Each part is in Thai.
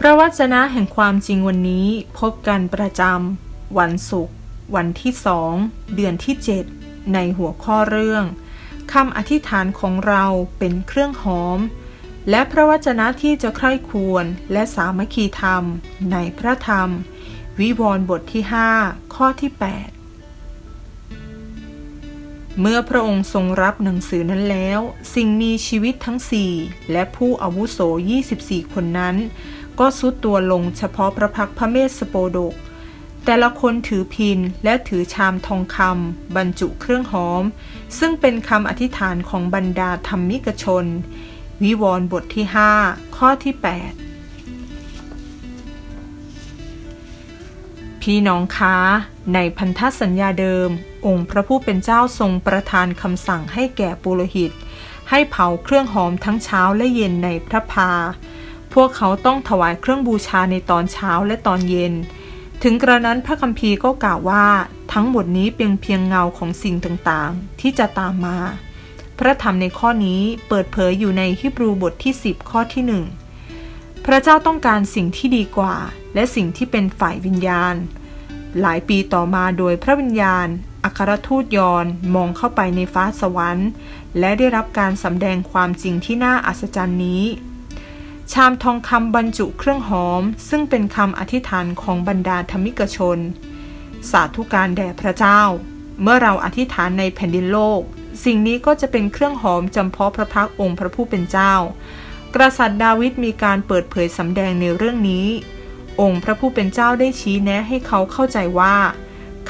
พระวจนะแห่งความจริงวันนี้พบกันประจำวันศุกร์วันที่สองเดือนที่ 7 ในหัวข้อเรื่องคำอธิษฐานของเราเป็นเครื่องหอม และพระวจนะที่จะใคร่ควรและสามัคคีธรรม ในพระธรรม วิวรณ์บทที่ 5 ข้อที่ 8 เมื่อพระองค์ทรงรับหนังสือนั้นแล้ว สิ่งมีชีวิตทั้งสี่และผู้อาวุโส 24 คนนั้น ก็สุดตัวลงเฉพาะพระพักพระเมสสโปดก แต่ละคนถือพินและถือชามทองคำบรรจุเครื่องหอม ซึ่งเป็นคำอธิษฐานของบรรดาธรรมิกชน วิวรณ์บทที่ 5 ข้อที่ 8 พี่น้องคะในพันธสัญญาเดิม องค์พระผู้เป็นเจ้าทรงประทานคำสั่งให้แก่ปุโรหิต ให้เผาเครื่องหอมทั้งเช้าและเย็นในพระพา พวกเขาต้องถวายเครื่องบูชาในตอนเช้าและตอนเย็น ถึงกระนั้นพระคัมภีร์ก็กล่าวว่าทั้งหมดนี้เป็นเพียงเงาของสิ่งต่างๆ ที่จะตามมา พระธรรมในข้อนี้เปิดเผยอยู่ในฮิบรูบทที่ 10 ข้อที่หนึ่งพระเจ้าต้องการสิ่งที่ดีกว่า และสิ่งที่เป็นฝ่ายวิญญาณ หลายปีต่อมาโดยพระวิญญาณ อัครทูตยอนมองเข้าไปในฟ้าสวรรค์ และได้รับการสำแดงความจริงที่น่าอัศจรรย์นี้ ชามทองคำบรรจุเครื่องหอม ซึ่งเป็นคำอธิษฐานของบรรดาธรรมิกชน สาธุการแด่พระเจ้า เมื่อเราอธิษฐานในแผ่นดินโลก สิ่งนี้ก็จะเป็นเครื่องหอมจำเพาะพระพักองค์พระผู้เป็นเจ้า กษัตริย์ดาวิดมีการเปิดเผยสำแดงในเรื่องนี้ องค์พระผู้เป็นเจ้าได้ชี้แนะให้เขาเข้าใจว่า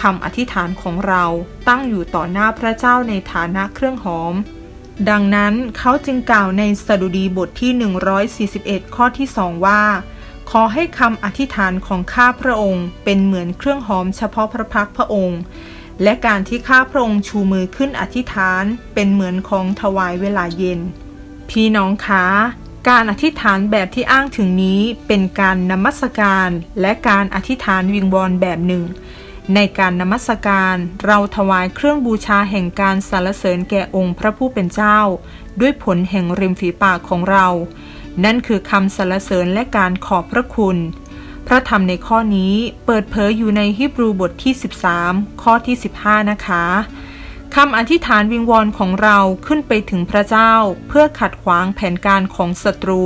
คำอธิษฐานของเราตั้งอยู่ต่อหน้าพระเจ้าในฐานะเครื่องหอม ดังนั้นเขาจึงกล่าวในสดุดีบทที่ 141 ข้อที่สองว่า ขอให้คำอธิษฐานของข้าพระองค์ เป็นเหมือนเครื่องหอมเฉพาะพระพักพระองค์ และการที่ข้าพระองค์ชูมือขึ้นอธิษฐานเป็นเหมือนของถวายเวลาเย็น พี่น้องคะการอธิษฐานแบบที่อ้างถึงนี้เป็นการนมัสการและการอธิษฐานวิงวอนแบบหนึ่ง ในการนมัสการเราถวายเครื่องบูชาแห่งการสรรเสริญแก่องค์พระผู้เป็นเจ้า ด้วยผลแห่งริมฝีปากของเรา นั่นคือคำสรรเสริญและการขอบพระคุณ พระธรรมในข้อนี้เปิดเผยอยู่ในฮิบรูบทที่ 13 ข้อที่ 15 นะคะคำอธิษฐานวิงวอนของเราขึ้นไปถึงพระเจ้า เพื่อขัดขวางแผนการของศัตรู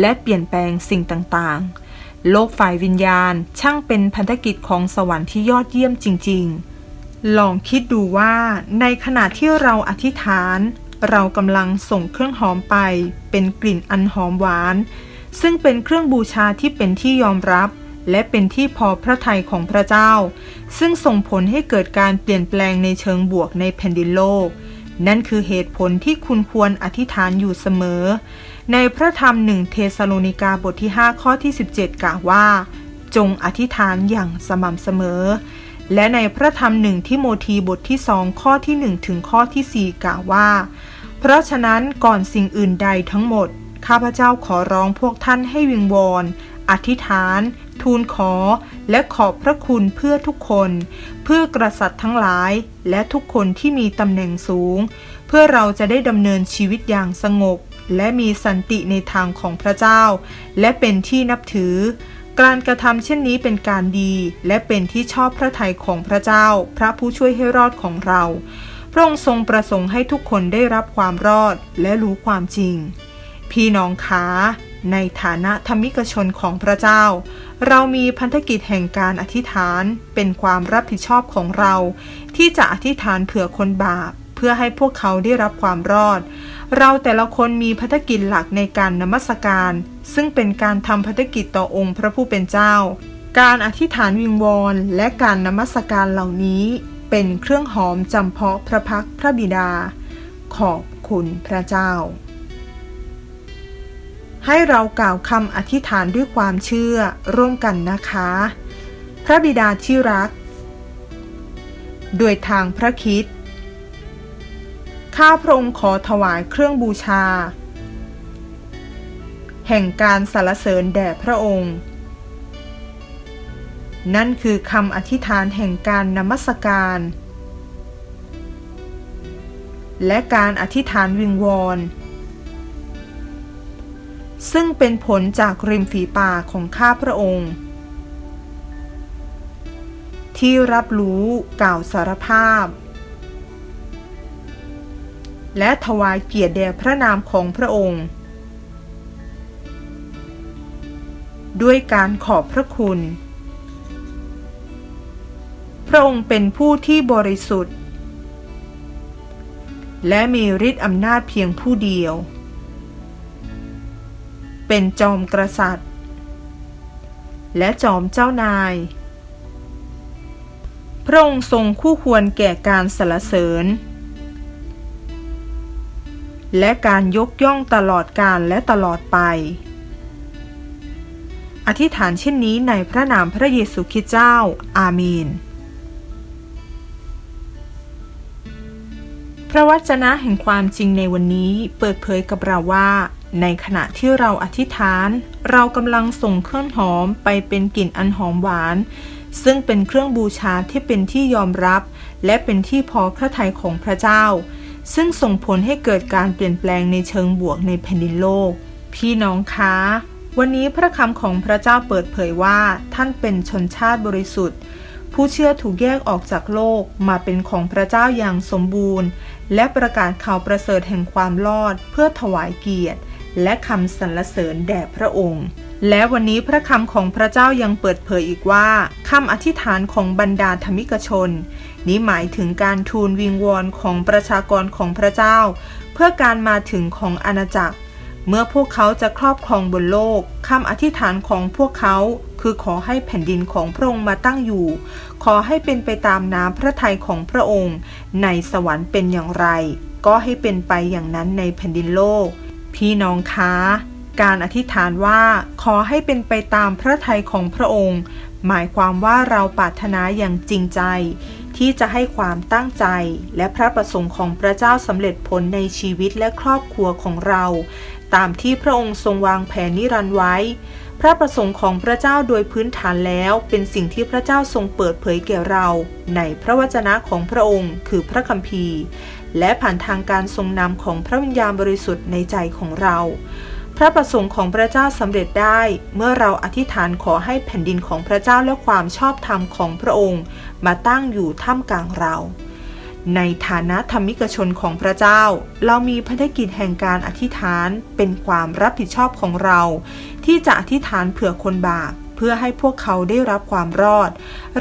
และเปลี่ยนแปลงสิ่งต่างๆ โลกฝ่ายวิญญาณช่างเป็นพันธกิจของสวรรค์ที่ยอดเยี่ยมจริง ๆ ลองคิดดูว่าในขณะที่เราอธิษฐาน เรากำลังส่งเครื่องหอมไป เป็นกลิ่นอันหอมหวาน ซึ่งเป็นเครื่องบูชาที่เป็นที่ยอมรับ และเป็นที่พอพระทัยของพระเจ้า ซึ่งส่งผลให้เกิดการเปลี่ยนแปลงในเชิงบวกในแผ่นดินโลก นั่นคือเหตุผลที่คุณควรอธิษฐานอยู่เสมอ ในพระธรรมหนึ่งเทสโลนิกาบทที่ 5 ข้อที่ 17 กล่าวว่า จงอธิษฐานอย่างสม่ำเสมอ และในพระธรรมหนึ่งที่โมธีบทที่สองข้อที่ 1 ถึงข้อที่ 4 กล่าวว่า เพราะฉะนั้นก่อนสิ่งอื่นใดทั้งหมด ข้าพเจ้าขอร้องพวกท่านให้วิงวอนอธิษฐาน ทูลขอ และขอบพระคุณเพื่อทุกคน เพื่อกษัตริย์ทั้งหลาย และทุกคนที่มีตำแหน่งสูง เพื่อเราจะได้ดำเนินชีวิตอย่างสงบ และมีสันติในทางของพระเจ้า และเป็นที่นับถือ การกระทำเช่นนี้เป็นการดี และเป็นที่ชอบพระทัยของพระเจ้า พระผู้ช่วยให้รอดของเรา พระองค์ทรงประสงค์ให้ทุกคนได้รับความรอดและรู้ความจริง พี่น้องคะในฐานะธรรมิกชนของพระเจ้า เรามีพันธกิจแห่งการอธิษฐานเป็นความรับผิดชอบของเรา ที่จะอธิษฐานเผื่อคนบาป เพื่อให้พวกเขาได้รับความรอด เราแต่ละคนมีพันธกิจหลักในการนมัสการ ซึ่งเป็นการทำพันธกิจต่อองค์พระผู้เป็นเจ้า การอธิษฐานวิงวอนและการนมัสการเหล่านี้ เป็นเครื่องหอมจำเพาะพระพักพระบิดา ขอบคุณพระเจ้า ให้เรากล่าวคำอธิษฐานด้วยความเชื่อร่วมกันนะคะ พระบิดาที่รัก โดยทางพระคิด ข้าพระองค์ขอถวายเครื่องบูชา แห่งการสรรเสริญแด่พระองค์ นั่นคือคำอธิษฐานแห่งการนมัสการ และการอธิษฐานวิงวอนซึ่งเป็นผลจากริมฝีปากของข้าพระองค์ ที่รับรู้กล่าวสารภาพ และถวายเกียรติแด่พระนามของพระองค์ ด้วยการขอบพระคุณ พระองค์เป็นผู้ที่บริสุทธิ์ และมีฤทธิ์อำนาจเพียงผู้เดียว เป็นจอมกษัตริย์ และจอมเจ้านาย พระองค์ทรงคู่ควรแก่การสรรเสริญ และการยกย่องตลอดกาลและตลอดไป อธิษฐานเช่นนี้ในพระนามพระเยซูคริสต์เจ้า อาเมน พระวจนะแห่งความจริงในวันนี้เปิดเผยกับเราว่าในขณะที่เราอธิษฐาน เรากำลังส่งเครื่องหอมไปเป็นกลิ่นอันหอมหวาน ซึ่งเป็นเครื่องบูชาที่เป็นที่ยอมรับ และเป็นที่พอพระทัยของพระเจ้า ซึ่งส่งผลให้เกิดการเปลี่ยนแปลงในเชิงบวกในแผ่นดินโลก พี่น้องคะ วันนี้พระคำของพระเจ้าเปิดเผยว่า ท่านเป็นชนชาติบริสุทธิ์ ผู้เชื่อถูกแยกออกจากโลกมาเป็นของพระเจ้าอย่างสมบูรณ์ และประกาศข่าวประเสริฐแห่งความรอดเพื่อถวายเกียรติ และคำสรรเสริญแด่พระองค์ และวันนี้พระคำของพระเจ้ายังเปิดเผยอีกว่าคำอธิษฐานของบรรดาธรรมิกชน นี้หมายถึงการทูลวิงวอนของประชากรของพระเจ้า เพื่อการมาถึงของอาณาจักร เมื่อพวกเขาจะครอบครองบนโลกคำอธิษฐานของพวกเขาคือขอให้แผ่นดินของพระองค์มาตั้งอยู่ ขอให้เป็นไปตามน้ำพระทัยของพระองค์ ในสวรรค์เป็นอย่างไร ก็ให้เป็นไปอย่างนั้นในแผ่นดินโลก พี่น้องคะการอธิษฐานว่าขอให้เป็นไปตามพระทัยของพระองค์ หมายความว่าเราปรารถนาอย่างจริงใจ ที่จะให้ความตั้งใจ และพระประสงค์ของพระเจ้าสำเร็จผลในชีวิตและครอบครัวของเรา ตามที่พระองค์ทรงวางแผนนิรันดร์ไว้ พระประสงค์ของพระเจ้าโดยพื้นฐานแล้วเป็นสิ่งที่พระเจ้าทรงเปิดเผยแก่เรา ในพระวจนะของพระองค์ คือพระคัมภีร์ และผ่านทางการทรงนำของพระวิญญาณบริสุทธิ์ในใจของเรา พระประสงค์ของพระเจ้าสำเร็จได้ เมื่อเราอธิษฐานขอให้แผ่นดินของพระเจ้าและความชอบธรรมของพระองค์ มาตั้งอยู่ท่ามกลางเรา ในฐานะธรรมิกชนของพระเจ้า เรามีภารกิจแห่งการอธิษฐานเป็นความรับผิดชอบของเรา ที่จะอธิษฐานเผื่อคนบาปเพื่อให้พวกเขาได้รับความรอด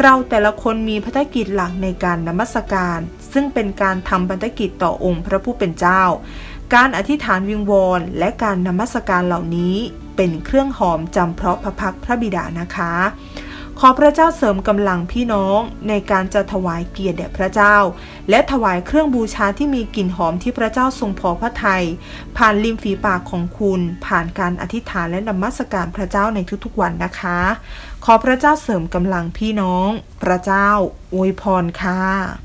เราแต่ละคนมีภารกิจหลักในการนมัสการ ซึ่งเป็นการทำภารกิจต่อองค์พระผู้เป็นเจ้า การอธิษฐานวิงวอนและการนมัสการเหล่านี้เป็นเครื่องหอมจำเพราะพระพักพระบิดานะคะ ขอพระเจ้าเสริมกำลังพี่น้องในการจะถวายเกียรติแด่พระเจ้า และถวายเครื่องบูชาที่มีกลิ่นหอมที่พระเจ้าทรงพอพระทัยผ่านริมฝีปากของคุณ ผ่านการอธิษฐานและนมัสการพระเจ้าในทุกๆวันนะคะ ขอพระเจ้าเสริมกำลังพี่น้อง พระเจ้าอวยพรค่ะ